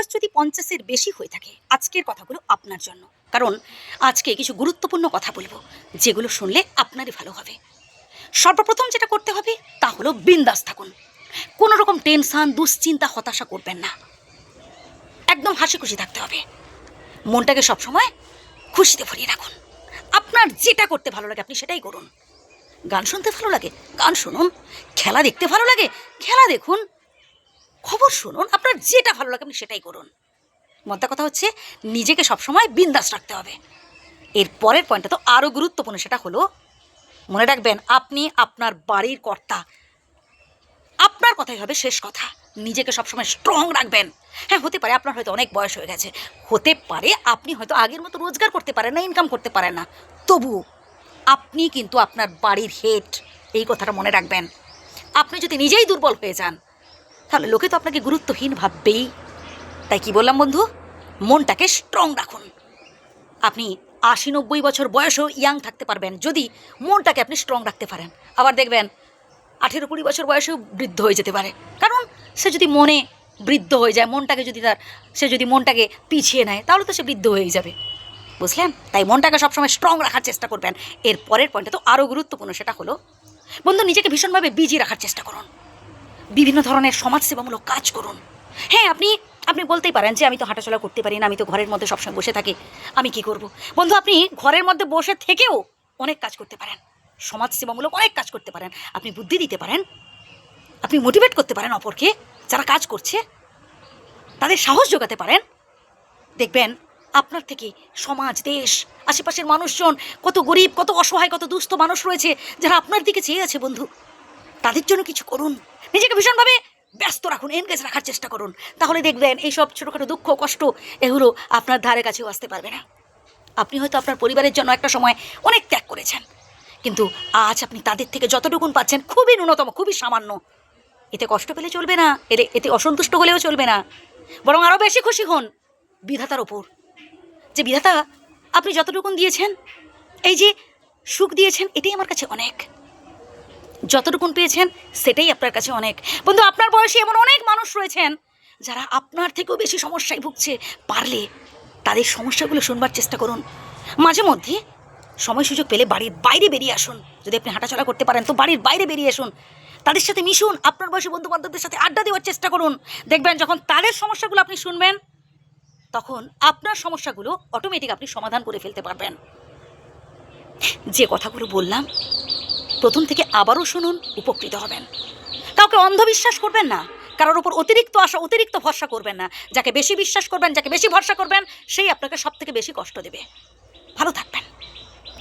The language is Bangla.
বয়স যদি পঞ্চাশের বেশি হয়ে থাকে, আজকের কথাগুলো আপনার জন্য। কারণ আজকে কিছু গুরুত্বপূর্ণ কথা বলব, যেগুলো শুনলে আপনারই ভালো হবে। সর্বপ্রথম যেটা করতে হবে, তা হলো বিন্দাস থাকুন। কোনো রকম টেনশন, দুশ্চিন্তা, হতাশা করবেন না। একদম হাসি খুশি থাকতে হবে। মনটাকে সবসময় খুশিতে ভরিয়ে রাখুন। আপনার যেটা করতে ভালো লাগে, আপনি সেটাই করুন। গান শুনতে ভালো লাগে, গান শুনুন। খেলা দেখতে ভালো লাগে, খেলা দেখুন। খবর শুনুন, আপনার যেটা ভালো লাগে আপনি সেটাই করুন। মধ্যা কথা হচ্ছে, নিজেকে সবসময় বিন্দাস রাখতে হবে। এর পরের পয়েন্টটা তো আরও গুরুত্বপূর্ণ, সেটা হলো, মনে রাখবেন, আপনি আপনার বাড়ির কর্তা। আপনার কথাই হবে শেষ কথা। নিজেকে সবসময় স্ট্রং রাখবেন। হ্যাঁ হতে পারে আপনার হয়তো অনেক বয়স হয়ে গেছে। হতে পারে আপনি হয়তো আগের মতো রোজগার করতে পারেন না ইনকাম করতে পারেন না। তবু আপনি কিন্তু আপনার বাড়ির হেড এই কথাটা মনে রাখবেন। আপনি যদি নিজেই দুর্বল হয়ে যান তাহলে লোকে তো আপনাকে গুরুত্বহীন ভাববেই। তাই কি বললাম বন্ধু? মনটাকে স্ট্রং রাখুন। আপনি আশি নব্বই বছর বয়সেও ইয়াং থাকতে পারবেন, যদি মনটাকে আপনি স্ট্রং রাখতে পারেন। আবার দেখবেন, আঠেরো কুড়ি বছর বয়সেও বৃদ্ধ হয়ে যেতে পারে। কারণ সে যদি মনে বৃদ্ধ হয়ে যায়, মনটাকে যদি তার, সে যদি মনটাকে পিছিয়ে নেয়, তাহলে তো সে বৃদ্ধ হয়ে যাবে। বুঝলেন? তাই মনটাকে সবসময় স্ট্রং রাখার চেষ্টা করবেন। এর পরের পয়েন্টটা তো আরও গুরুত্বপূর্ণ সেটা হলো, বন্ধু, নিজেকে ভীষণভাবে বিজি রাখার চেষ্টা করুন। বিভিন্ন ধরনের সমাজসেবামূলক কাজ করুন। হ্যাঁ আপনি আপনি বলতেই পারেন যে আমি তো হাঁটাচলা করতে পারি না, আমি তো ঘরের মধ্যে সবসময় বসে থাকি, আমি কি করব? বন্ধু, আপনি ঘরের মধ্যে বসে থেকেও অনেক কাজ করতে পারেন, সমাজসেবামূলক অনেক কাজ করতে পারেন, আপনি বুদ্ধি দিতে পারেন, আপনি মোটিভেট করতে পারেন অপরকে, যারা কাজ করছে, তাদের সাহস যোগাতে পারেন। দেখবেন আপনার থেকে সমাজ, দেশ, আশেপাশের মানুষজন কত গরিব, কত অসহায়, কত দুস্থ মানুষ রয়েছে যারা আপনার দিকে চেয়ে আছে, বন্ধু। তাদের জন্য কিছু করুন। নিজেকে ভীষণভাবে ব্যস্ত রাখুন এনগেজ রাখার চেষ্টা করুন। তাহলে দেখবেন এইসব ছোটোখাটো দুঃখ, কষ্ট এগুলো আপনার ধারে কাছেও আসতে পারবে না। আপনি হয়তো আপনার পরিবারের জন্য একটা সময় অনেক ত্যাগ করেছেন। কিন্তু আজ আপনি তাদের থেকে যতটুকুন পাচ্ছেন, খুবই ন্যূনতম, খুবই সামান্য। এতে কষ্ট পেলে চলবে না এতে এতে অসন্তুষ্ট হলেও চলবে না। বরং আরও বেশি খুশি হন বিধাতার ওপর। যে বিধাতা, আপনি যতটুকুন দিয়েছেন, এই যে সুখ দিয়েছেন, এটাই আমার কাছে অনেক। যতটুকুন পেয়েছেন, সেটাই আপনার কাছে অনেক। বন্ধু, আপনার বয়সে এমন অনেক মানুষ রয়েছেন যারা আপনার থেকেও বেশি সমস্যায় ভুগছে। পারলে তাদের সমস্যাগুলো শুনবার চেষ্টা করুন। মাঝে মধ্যে সময় সুযোগ পেলে বাড়ির বাইরে বেরিয়ে আসুন। যদি আপনি হাঁটাচলা করতে পারেন, তো বাড়ির বাইরে বেরিয়ে আসুন। তাদের সাথে মিশুন, আপনার বয়সী বন্ধু বান্ধবদের সাথে আড্ডা দেওয়ার চেষ্টা করুন। দেখবেন, যখন তাদের সমস্যাগুলো আপনি শুনবেন, তখন আপনার সমস্যাগুলো অটোমেটিক আপনি সমাধান করে ফেলতে পারবেন। যে কথাগুলো বললাম, প্রথম থেকে আবারও শুনুন, উপকৃত হবেন। কাউকে অন্ধবিশ্বাস করবেন না, কারোর উপর অতিরিক্ত আশা, অতিরিক্ত ভরসা করবেন না। যাকে বেশি বিশ্বাস করবেন, যাকে বেশি ভরসা করবেন, সেই আপনাকে সব থেকে বেশি কষ্ট দেবে। ভালো থাকুন